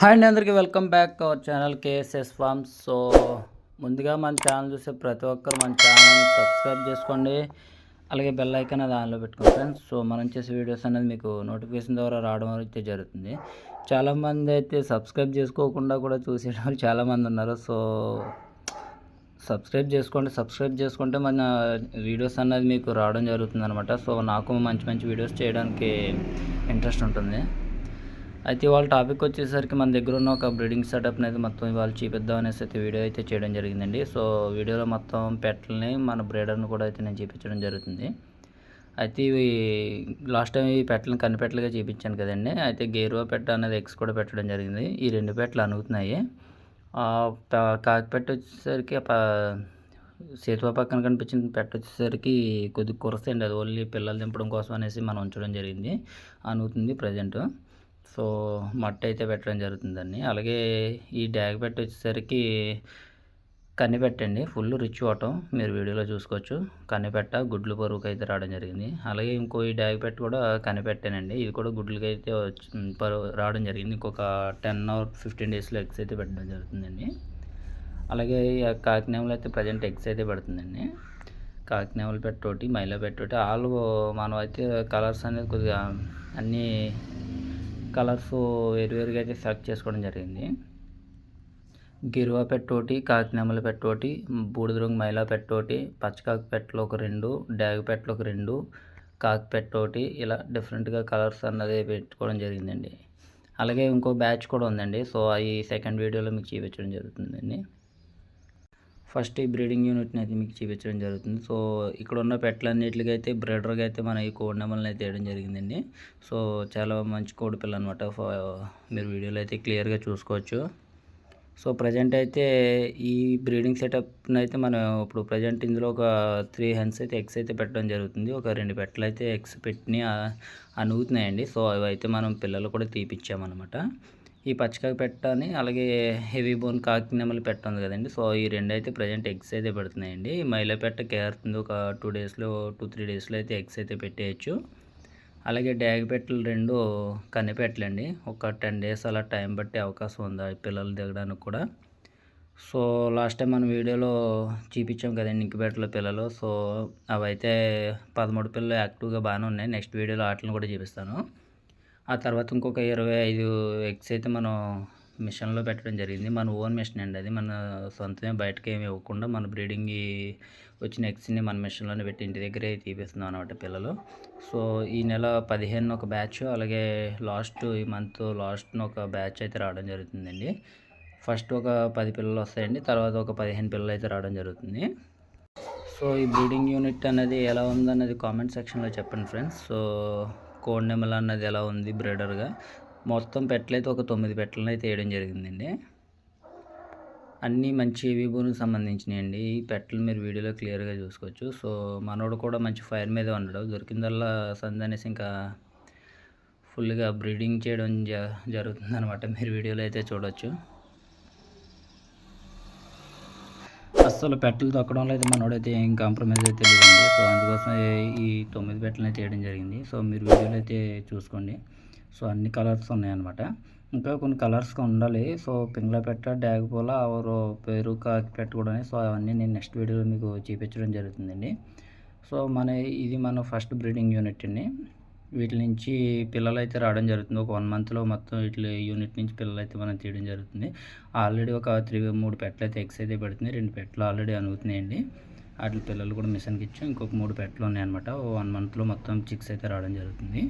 Hi అండి అందరికీ welcome back our channel KSS farms so ముందుగా మన ఛానల్ చూసే ప్రతి ఒక్కరు మన ఛానల్ని సబ్స్క్రైబ్ చేసుకోండి. అలాగే బెల్ ఐకాన్ అది ఆన్లో పెట్టుకోండి ఫ్రెండ్స్. సో మనం చేసే వీడియోస్ అనేది మీకు నోటిఫికేషన్ ద్వారా రావడం అయితే జరుగుతుంది. చాలామంది అయితే సబ్స్క్రైబ్ చేసుకోకుండా కూడా చూసే వాళ్ళు చాలామంది ఉన్నారు. సో సబ్స్క్రైబ్ చేసుకోండి సబ్స్క్రైబ్ చేసుకుంటే మన వీడియోస్ అనేది మీకు రావడం జరుగుతుంది అనమాట సో నాకు మంచి మంచి వీడియోస్ చేయడానికి ఇంట్రెస్ట్ ఉంటుంది. అయితే ఇవాళ టాపిక్ వచ్చేసరికి మన దగ్గర ఉన్న ఒక బ్రీడింగ్ సెటప్ అనేది మొత్తం ఇవాళ చూపిద్దాం అనేసి అయితే వీడియో అయితే చేయడం జరిగిందండి. సో వీడియోలో మొత్తం పెట్టల్ని మన బ్రీడర్ని కూడా అయితే నేను చూపించడం జరుగుతుంది. అయితే ఇవి లాస్ట్ టైం ఈ పెట్టలను కనిపెట్టలుగా చూపించాను కదండి. అయితే గేరువా పెట్ట అనేది ఎక్స్ కూడా పెట్టడం జరిగింది. ఈ రెండు పెట్టలు అనుగుతున్నాయి. కాకిపెట్ట వచ్చేసరికి సేతువా పక్కన కనిపించిన పెట్ట వచ్చేసరికి కొద్దిగా కురస్తాయండి అది ఓన్లీ పిల్లలు దింపడం కోసం అనేసి మనం ఉంచడం జరిగింది. అనుగుతుంది ప్రజెంట్. సో మట్టి అయితే పెట్టడం జరుగుతుందండి. అలాగే ఈ డ్యాగ్ పెట్టి వచ్చేసరికి కనిపెట్టండి ఫుల్ రిచ్ వాటం. మీరు వీడియోలో చూసుకోవచ్చు. కనిపెట్ట గుడ్లు పరువుకి అయితే రావడం జరిగింది. అలాగే ఇంకో ఈ డ్యాగ్ పెట్టి కూడా కనిపెట్టానండి ఇది కూడా గుడ్లకి అయితే పరువు రావడం జరిగింది. ఇంకొక టెన్ అవర్ ఫిఫ్టీన్ డేస్లో ఎగ్స్ అయితే పెట్టడం జరుగుతుందండి. అలాగే కాకినేమలు అయితే ప్రజెంట్ ఎగ్స్ అయితే పెడుతుందండి. కాకినేమలు పెట్టోటి మైలా పెట్టోటి ఆలు మనం అయితే కలర్స్ అనేది కొద్దిగా అన్నీ కలర్స్ వేరువేరుగా అయితే సెలెక్ట్ చేసుకోవడం జరిగింది. గిరువా పెట్టోటి కాకినెమ్మల పెట్టోటి బూడిద రంగు మైలా పెట్టోటి పచ్చకాకు పెట్టలు ఒక రెండు డ్యాగ్ పెట్టలు ఒక రెండు కాకి పెట్టోటి ఇలా డిఫరెంట్గా కలర్స్ అన్నది పెట్టుకోవడం జరిగిందండి. అలాగే ఇంకో బ్యాచ్ కూడా ఉందండి. సో అవి సెకండ్ వీడియోలో మీకు చూపించడం జరుగుతుందండి. ఫస్ట్ ఈ బ్రీడింగ్ యూనిట్ని అయితే మీకు చూపించడం జరుగుతుంది. సో ఇక్కడ ఉన్న పెట్టలన్నిటికి అయితే బ్రీడర్గా అయితే మన ఈ కోడి నెంబర్ని అయితే వేయడం జరిగిందండి. సో చాలా మంచి కోడి పిల్ల అనమాట మీరు వీడియోలో అయితే క్లియర్గా చూసుకోవచ్చు. సో ప్రజెంట్ అయితే ఈ బ్రీడింగ్ సెటప్ని అయితే మనం ఇప్పుడు ప్రజెంట్ ఇందులో ఒక త్రీ హెన్స్ అయితే ఎగ్స్ అయితే పెట్టడం జరుగుతుంది. ఒక రెండు పెట్టలు అయితే ఎగ్స్ పెట్టి అనుగుతున్నాయండి. సో అవి అయితే మనం పిల్లలు కూడా తీపిచ్చామన్నమాట. ఈ పచ్చికాయ పెట్టని అలాగే హెవీ బోన్ కాకి నెమలి పెట్ట ఉంది కదండి. సో ఈ రెండు అయితే ప్రజెంట్ ఎగ్స్ అయితే పెడుతున్నాయండి. మైలా పెట్ట కేరుతుంది. ఒక టూ డేస్లో టూ త్రీ డేస్లో అయితే ఎగ్స్ అయితే పెట్టేయచ్చు. అలాగే డ్యాగ్ పెట్టలు రెండు కనిపెట్టలండి ఒక టెన్ డేస్ అలా టైం పట్టే అవకాశం ఉంది పిల్లలు దిగడానికి కూడా? సో లాస్ట్ టైం మనం వీడియోలో చూపించాం కదండి ఇంకిబెట్టల పిల్లలు. సో అవైతే పదమూడు పిల్లలు యాక్టివ్గా బాగానే ఉన్నాయి. నెక్స్ట్ వీడియోలో వాటిని కూడా చూపిస్తాను. ఆ తర్వాత ఇంకొక ఇరవై ఐదు ఎగ్స్ అయితే మనం మిషన్లో పెట్టడం జరిగింది. మన ఓన్ మిషన్ అండి అది. మన సొంతమే బయటకి ఏమి ఇవ్వకుండా మన బ్రీడింగ్ వచ్చిన ఎగ్స్ని మన మిషన్లోనే పెట్టి ఇంటి దగ్గరే తీపిస్తున్నాం అనమాట పిల్లలు. సో ఈ నెల పదిహేను ఒక బ్యాచ్ అలాగే లాస్ట్ ఈ మంత్ లాస్ట్ ఒక బ్యాచ్ అయితే రావడం జరుగుతుందండి. ఫస్ట్ ఒక పది పిల్లలు వస్తాయండి. తర్వాత ఒక పదిహేను పిల్లలు అయితే రావడం జరుగుతుంది. సో ఈ బ్రీడింగ్ యూనిట్ అనేది ఎలా ఉందన్నది కామెంట్ సెక్షన్లో చెప్పండి ఫ్రెండ్స్. సో కోడినెమల అన్నది ఎలా ఉంది బ్రీడర్గా? మొత్తం పెట్టలైతే ఒక తొమ్మిది పెట్టలను అయితే వేయడం జరిగిందండి. అన్నీ మంచి విభూనికి సంబంధించినవి అండి ఈ పెట్టలు మీరు వీడియోలో క్లియర్గా చూసుకోవచ్చు. సో మనోడు కూడా మంచి ఫైర్ మీద ఉండడు దొరికిందల్లా సందనేసి ఇంకా ఫుల్గా బ్రీడింగ్ చేయడం జరుగుతుంది అనమాట మీరు వీడియోలో అయితే చూడవచ్చు అస్సలు పెట్టలు తొక్కడంలో అయితే మనోడైతే ఏం కాంప్రమైజ్ అయితే లేదండి. సో అందుకోసం ఈ తొమ్మిది పెట్టలు అయితే వేయడం జరిగింది. సో మీరు వీడియోలో అయితే చూసుకోండి. సో అన్ని కలర్స్ ఉన్నాయన్నమాట. ఇంకా కొన్ని కలర్స్ ఉండాలి. సో పింగ్లా పెట్ట డ్యాగ్ పూల ఆరు పేరు కాకి పెట్ట కూడా సో అవన్నీ నేను నెక్స్ట్ వీడియోలో మీకు చూపించడం జరుగుతుందండి. సో మన ఇది మన ఫస్ట్ బ్రీడింగ్ యూనిట్ అండి. వీటి నుంచి పిల్లలు అయితే రావడం జరుగుతుంది. ఒక వన్ మంత్లో మొత్తం వీటి యూనిట్ నుంచి పిల్లలు అయితే మనం తీయడం జరుగుతుంది. ఆల్రెడీ ఒక త్రీ మూడు పెట్టలు అయితే ఎక్స్ అయితే పెడుతుంది రెండు పెట్టలు ఆల్రెడీ అనుగుతున్నాయండి. వాటి పిల్లలు కూడా మిషన్కి ఇచ్చాం. ఇంకొక మూడు పెట్టలు ఉన్నాయన్నమాట. వన్ మంత్లో మొత్తం చిక్స్ అయితే రావడం జరుగుతుంది.